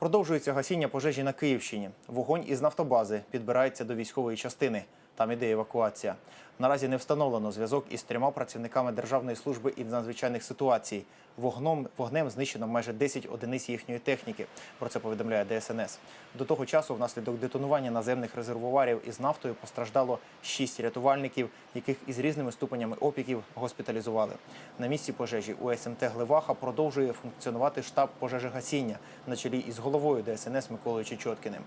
Продовжується гасіння пожежі на Київщині. Вогонь із нафтобази підбирається до військової частини. Там іде евакуація. Наразі не встановлено зв'язок із трьома працівниками Державної служби із надзвичайних ситуацій. Вогном, вогнем знищено майже 10 одиниць їхньої техніки. Про це повідомляє ДСНС. До того часу, внаслідок детонування наземних резервуарів із нафтою постраждало 6 рятувальників, яких із різними ступенями опіків госпіталізували. На місці пожежі у СМТ Гливаха продовжує функціонувати штаб пожежогасіння на чолі із головою ДСНС Миколою Чечоткіним.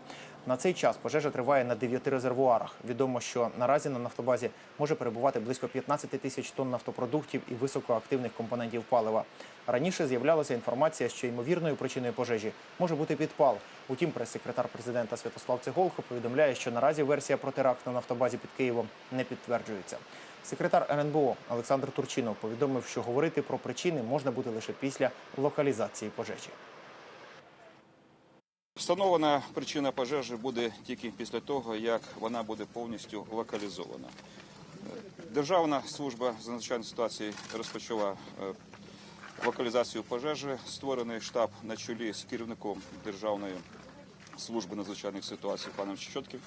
На цей час пожежа триває на 9 резервуарах. Відомо, що наразі на нафтобазі може перебувати близько 15 тисяч тонн нафтопродуктів і високоактивних компонентів палива. Раніше з'являлася інформація, що ймовірною причиною пожежі може бути підпал. Утім, прес-секретар президента Святослав Цеголко повідомляє, що наразі версія про теракт на нафтобазі під Києвом не підтверджується. Секретар РНБО Олександр Турчинов повідомив, що говорити про причини можна буде лише після локалізації пожежі. Встановлена причина пожежі буде тільки після того, як вона буде повністю локалізована. Державна служба з надзвичайних ситуацій розпочала е, локалізацію пожежі. Створений штаб на чолі з керівником Державної служби надзвичайних ситуацій паном Чечотків.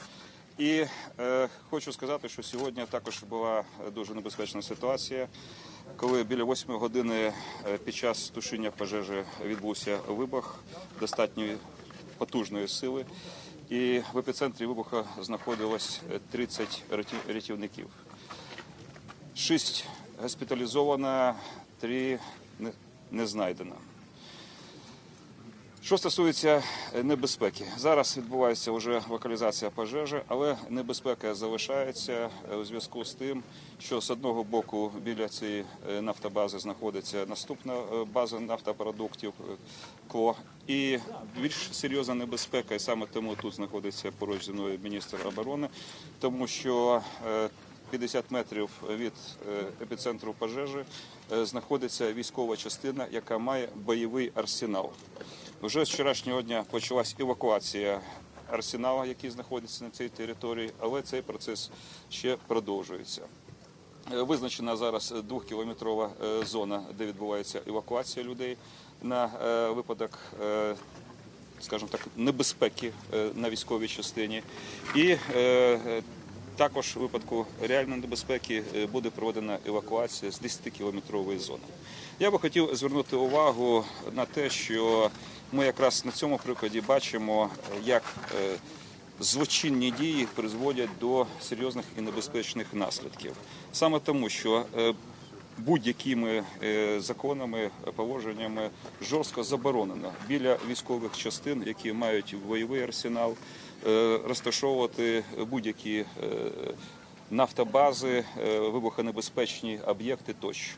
І е, хочу сказати, що сьогодні також була дуже небезпечна ситуація, коли біля 8 години е, під час тушіння пожежі відбувся вибух достатньої потужної сили. І в епіцентрі вибуху знаходилось е, 30 рятівників. Шість госпіталізовано, три не, знайдено. Що стосується е, небезпеки, зараз відбувається вже локалізація пожежі, але небезпека залишається е, у зв'язку з тим, що з одного боку біля цієї е, нафтобази знаходиться наступна база нафтопродуктів КО. І більш серйозна небезпека, і саме тому тут знаходиться поруч зі мною міністр оборони, тому що 50 метрів від е, епіцентру пожежі е, знаходиться військова частина, яка має бойовий арсенал. Вже з вчорашнього дня почалась евакуація арсеналу, який знаходиться на цій території, але цей процес ще продовжується. Е, Визначена зараз двохкілометрова зона, де відбувається евакуація людей на випадок, скажімо так, небезпеки на військовій частині. І також у випадку реальної небезпеки е, буде проведена евакуація з 10-кілометрової зони. Я би хотів звернути увагу на те, що ми якраз на цьому прикладі бачимо, е, як е, злочинні дії призводять до серйозних і небезпечних наслідків. Саме тому, що будь-якими законами, положеннями жорстко заборонено біля військових частин, які мають бойовий арсенал, розташовувати будь-які е, нафтобази, е, вибухонебезпечні об'єкти тощо.